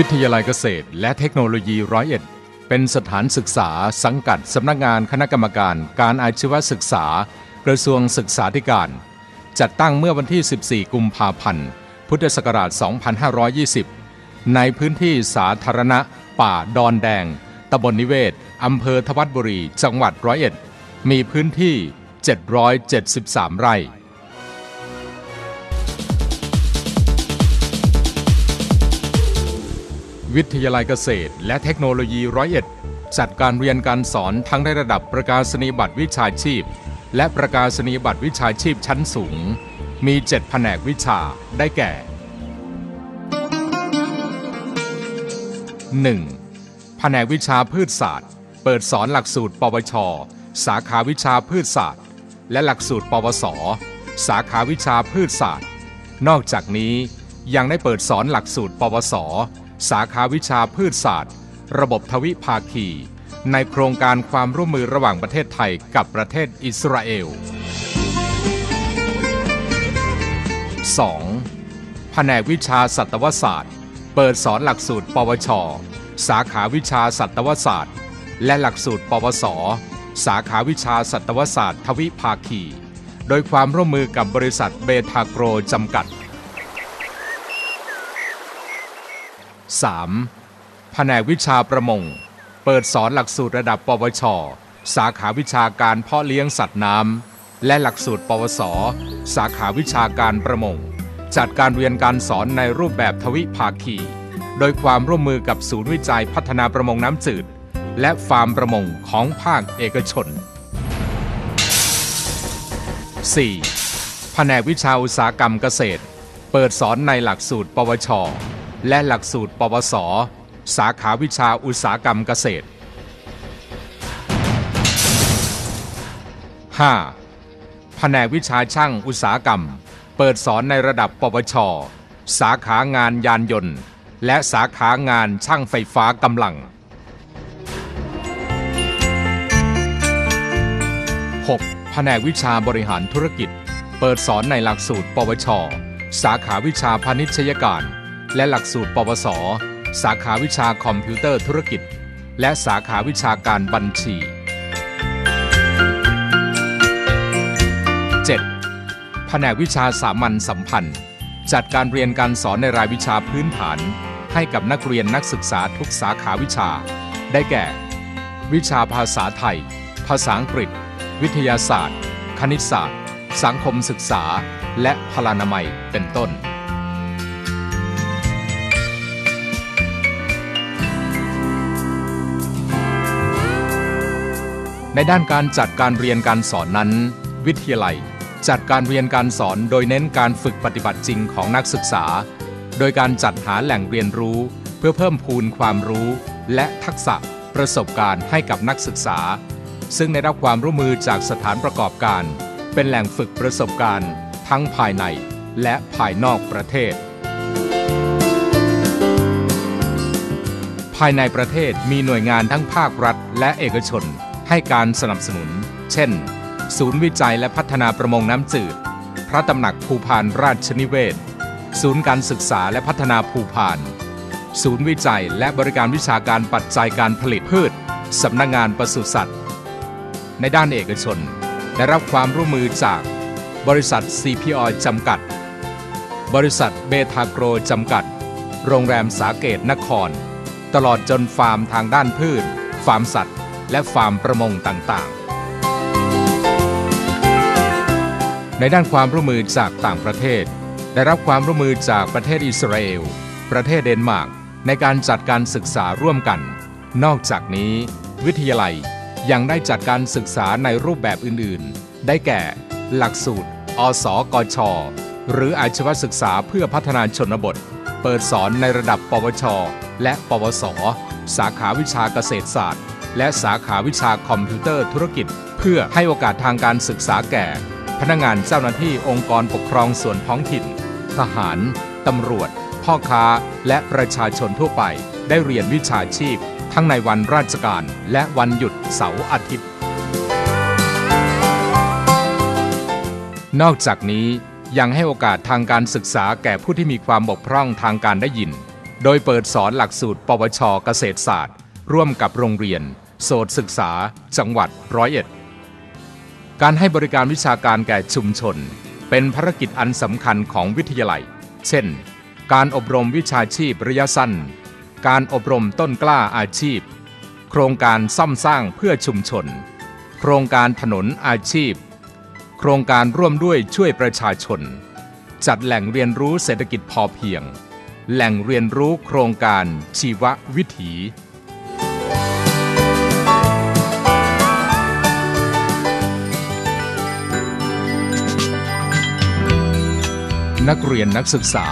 วิทยาลัยเกษตร และเทคโนโลยีร้อยเอ็ดเป็นสถานศึกษาสังกัดสำนักงานคณะกรรมการ การอาชีวศึกษา กระทรวงศึกษาธิการ จัดตั้งเมื่อวันที่ 14 กุมภาพันธ์ พุทธศักราช 2520 ในพื้นที่สาธารณะ ป่าดอนแดง ตำบลนิเวศ อำเภอทวัดบุรี จังหวัดร้อยเอ็ด มีพื้นที่ 773 ไร่ วิทยาลัยเกษตร และเทคโนโลยีร้อยเอ็ดจัดการเรียนการสอนทั้งในระดับประกาศนียบัตรวิชาชีพ และประกาศนียบัตรวิชาชีพชั้นสูง มี 7 แผนกวิชาได้แก่ 1. แผนกวิชาพืชศาสตร์ เปิดสอนหลักสูตร ปวช สาขาวิชาพืชศาสตร์ และหลักสูตร ปวส สาขาวิชาพืชศาสตร์ นอกจากนี้ยังได้เปิดสอนหลักสูตร ปวส สาขาวิชาพืชศาสตร์ ระบบทวิภาคี ในโครงการความร่วมมือระหว่างประเทศไทยกับประเทศอิสราเอล 2. แผนกวิชาสัตวศาสตร์ เปิดสอนหลักสูตร ปวช สาขาวิชาสัตวศาสตร์ และหลักสูตร ปวส สาขาวิชาสัตวศาสตร์ ทวิภาคี โดยความร่วมมือกับบริษัทเบทาโกรจำกัด 3. แผนกวิชาประมง เปิดสอนหลักสูตรระดับปวช สาขาวิชาการเพาะเลี้ยงสัตว์น้ำ และหลักสูตร ปวส สาขาวิชาการประมง จัดการเรียนการสอนในรูปแบบทวิภาคี โดยความร่วมมือกับศูนย์วิจัยพัฒนาประมงน้ำจืด และฟาร์มประมงของภาคเอกชน 4. แผนกวิชาอุตสาหกรรมเกษตร เปิดสอนในหลักสูตร ปวช และหลักสูตร ปวส สาขาวิชาอุตสาหกรรมเกษตร 5. แผนกวิชาช่างอุตสาหกรรม เปิดสอนในระดับ ปวช สาขางานยานยนต์ และสาขางานช่างไฟฟ้ากำลัง 6. แผนกวิชาบริหารธุรกิจ เปิดสอนในหลักสูตร ปวช สาขาวิชาพาณิชยการ และหลักสูตร ปวส สาขาวิชาคอมพิวเตอร์ธุรกิจ และสาขาวิชาการบัญชี 7. แผนกวิชาสามัญสัมพันธ์ จัดการเรียนการสอนในรายวิชาพื้นฐาน ให้กับนักเรียนนักศึกษาทุกสาขาวิชา ได้แก่ วิชาภาษาไทย ภาษาอังกฤษ วิทยาศาสตร์ คณิตศาสตร์ สังคมศึกษา และพลานามัย เป็นต้น ในด้านการจัดการเรียนการสอนนั้น วิทยาลัย จัดการเรียนการสอนโดยเน้นการฝึกปฏิบัติจริงของนักศึกษา โดยการจัดหาแหล่งเรียนรู้ เพื่อเพิ่มพูนความรู้ และทักษะประสบการณ์ให้กับนักศึกษา ซึ่งได้รับความร่วมมือจากสถานประกอบการ เป็นแหล่งฝึกประสบการณ์ ทั้งภายในและภายนอกประเทศ ภายในประเทศมีหน่วยงานทั้งภาครัฐและเอกชน ให้การสนับสนุน เช่น ศูนย์วิจัยและพัฒนาประมงน้ำจืด พระตำหนักภูพานราชนิเวศ ศูนย์การศึกษาและพัฒนาภูพาน ศูนย์วิจัยและบริการวิชาการปัจจัยการผลิตพืช สำนักงงานปศุสัตว์ ในด้านเอกชน ได้รับความร่วมมือจาก บริษัท CPO จำกัด บริษัทเบทาโกรจำกัด โรงแรมสาเกตนคร ตลอดจนฟาร์มทางด้านพืช ฟาร์มสัตว์ และฟาร์มประมงต่างๆ ในด้านความร่วมมือจากต่างประเทศ ได้รับความร่วมมือจากประเทศอิสราเอล ประเทศเดนมาร์กในการจัดการศึกษาร่วมกัน นอกจากนี้ วิทยาลัยยังได้จัดการศึกษาในรูปแบบอื่นๆ ได้แก่ หลักสูตร อสกช หรืออาชีวศึกษาเพื่อพัฒนาชนบท เปิดสอนในระดับ ปวช และ ปวส สาขาวิชาเกษตรศาสตร์ และสาขาวิชาคอมพิวเตอร์ธุรกิจ เพื่อให้โอกาสทางการศึกษาแก่ พนักงานเจ้าหน้าที่องค์กรปกครองส่วนท้องถิ่น ทหาร ตำรวจ พ่อค้า และประชาชนทั่วไป ได้เรียนวิชาชีพ ทั้งในวันราชการ และวันหยุดเสาร์อาทิตย์ นอกจากนี้ยังให้โอกาสทางการศึกษาแก่ผู้ที่มีความบกพร่องทางการได้ยิน โดยเปิดสอนหลักสูตร ปวช เกษตรศาสตร์ ร่วมกับโรงเรียน โสตศึกษา จังหวัดร้อยเอ็ด การให้บริการวิชาการแก่ชุมชน เป็นภารกิจอันสำคัญของวิทยาลัย เช่น การอบรมวิชาชีพระยะสั้น การอบรมต้นกล้าอาชีพ โครงการซ่อมสร้างเพื่อชุมชน โครงการถนนอาชีพ โครงการร่วมด้วยช่วยประชาชน จัดแหล่งเรียนรู้เศรษฐกิจพอเพียง แหล่งเรียนรู้โครงการชีววิถี นักเรียนนักศึกษา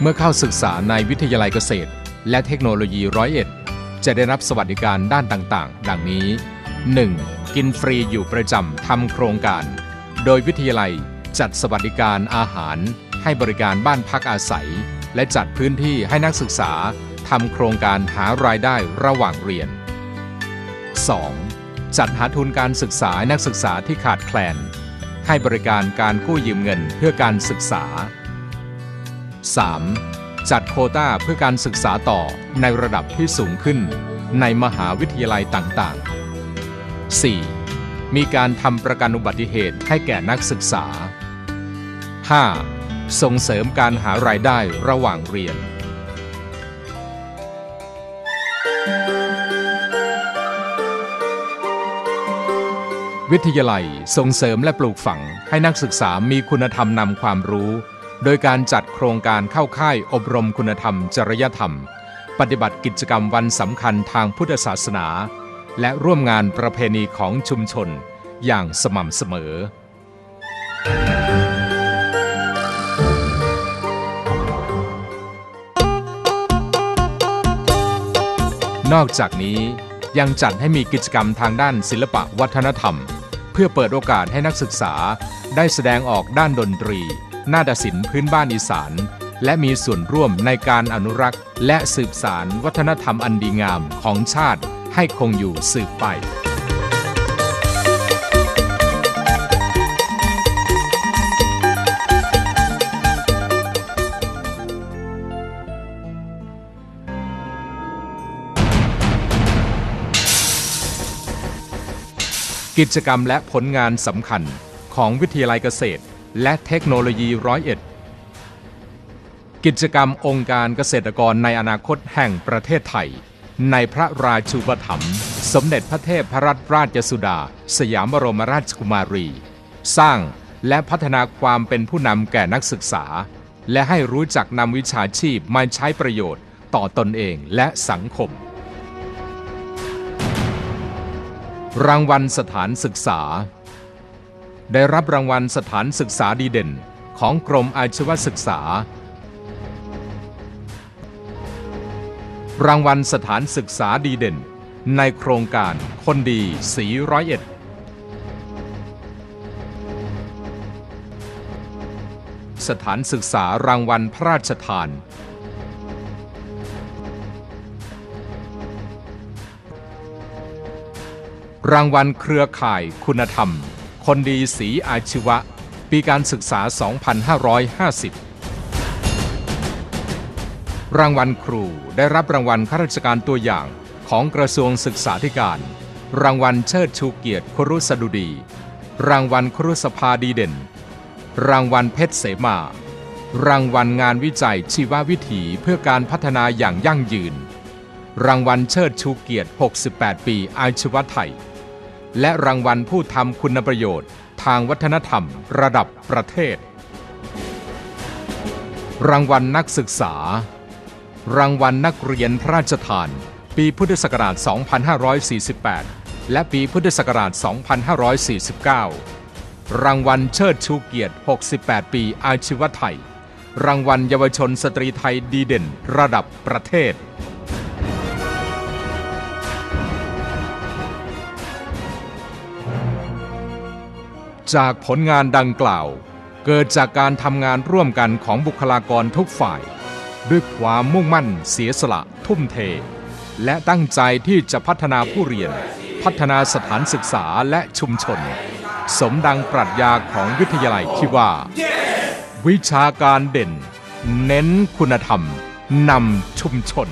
เมื่อเข้าศึกษาในวิทยาลัยเกษตร และเทคโนโลยีร้อยเอ็ดจะได้รับสวัสดิการด้านต่างๆ ดังนี้ 1. กินฟรีอยู่ประจำทำโครงการ โดยวิทยาลัยจัดสวัสดิการอาหาร ให้บริการบ้านพักอาศัย และจัดพื้นที่ให้นักศึกษาทำโครงการหารายได้ระหว่างเรียน 2. จัดหาทุนการศึกษานักศึกษาที่ขาดแคลน ให้บริการการกู้ยืมเงินเพื่อการศึกษา 3. จัดโคต้าเพื่อการศึกษาต่อในระดับที่สูงขึ้น ในมหาวิทยาลัยต่างๆ 4. มีการทำประกันอุบัติเหตุให้แก่นักศึกษา 5. ส่งเสริมการหารายได้ระหว่างเรียนวิทยาลัยส่งเสริมและปลูกฝังให้นักศึกษามีคุณธรรมนำความรู้ โดยการจัดโครงการเข้าค่ายอบรมคุณธรรม จริยธรรม ปฏิบัติกิจกรรมวันสำคัญทางพุทธศาสนา และร่วมงานประเพณีของชุมชนอย่างสม่ำเสมอ นอกจากนี้ยังจัดให้มีกิจกรรมทางด้านศิลปะวัฒนธรรม เพื่อเปิดโอกาสให้นักศึกษาได้แสดงออกด้านดนตรี นาฏศิลป์พื้นบ้านอีสาน และมีส่วนร่วมในการอนุรักษ์ และสืบสารวัฒนธรรมอันดีงามของชาติให้คงอยู่สืบไปกิจกรรมและผลงานสำคัญของวิทยาลัยเกษตร และเทคโนโลยีร้อยเอ็ดกิจกรรมองค์การเกษตรกรในอนาคตแห่งประเทศไทย ในพระราชูปถัมภ์สมเด็จพระเทพพระรัตนราชสุดา สยามบรมราชกุมารี สร้างและพัฒนาความเป็นผู้นำแก่นักศึกษา และให้รู้จักนำวิชาชีพมาใช้ประโยชน์ต่อตนเองและสังคม รางวัลสถานศึกษา ได้รับรางวัลสถานศึกษาดีเด่นของกรมอาชีวศึกษา รางวัลสถานศึกษาดีเด่น ในโครงการคนดีสีร้อยเอ็ดสถานศึกษารางวัลพระราชทาน รางวัลเครือข่ายคุณธรรม คนดีสีอาชีวะ ปีการศึกษา 2550 รางวัลครูได้รับรางวัลข้าราชการตัวอย่างของกระทรวงศึกษาธิการ รางวัลเชิดชูเกียรติครุสดุดี รางวัลครุสภาดีเด่น รางวัลเพชรเสมา รางวัลงานวิจัยชีววิถีเพื่อการพัฒนาอย่างยั่งยืน รางวัลเชิดชูเกียรติ 68 ปีอาชีวะไทย และรางวัลผู้ทำคุณประโยชน์ ทางวัฒนธรรม ระดับประเทศ รางวัลนักศึกษา รางวัลนักเรียนพระราชทาน ปีพุทธศักราช 2548 และปีพุทธศักราช 2549 รางวัลเชิดชูเกียรติ 68 ปีอาชีวะไทย รางวัลเยาวชนสตรีไทยดีเด่น ระดับประเทศ จากผลงานดังกล่าว เกิดจากการทำงานร่วมกันของบุคลากรทุกฝ่าย ด้วยความมุ่งมั่นเสียสละ ทุ่มเท และตั้งใจที่จะพัฒนาผู้เรียน พัฒนาสถานศึกษาและชุมชน สมดังปรัชญาของวิทยาลัยที่ว่าวิชาการเด่น เน้นคุณธรรมนำชุมชน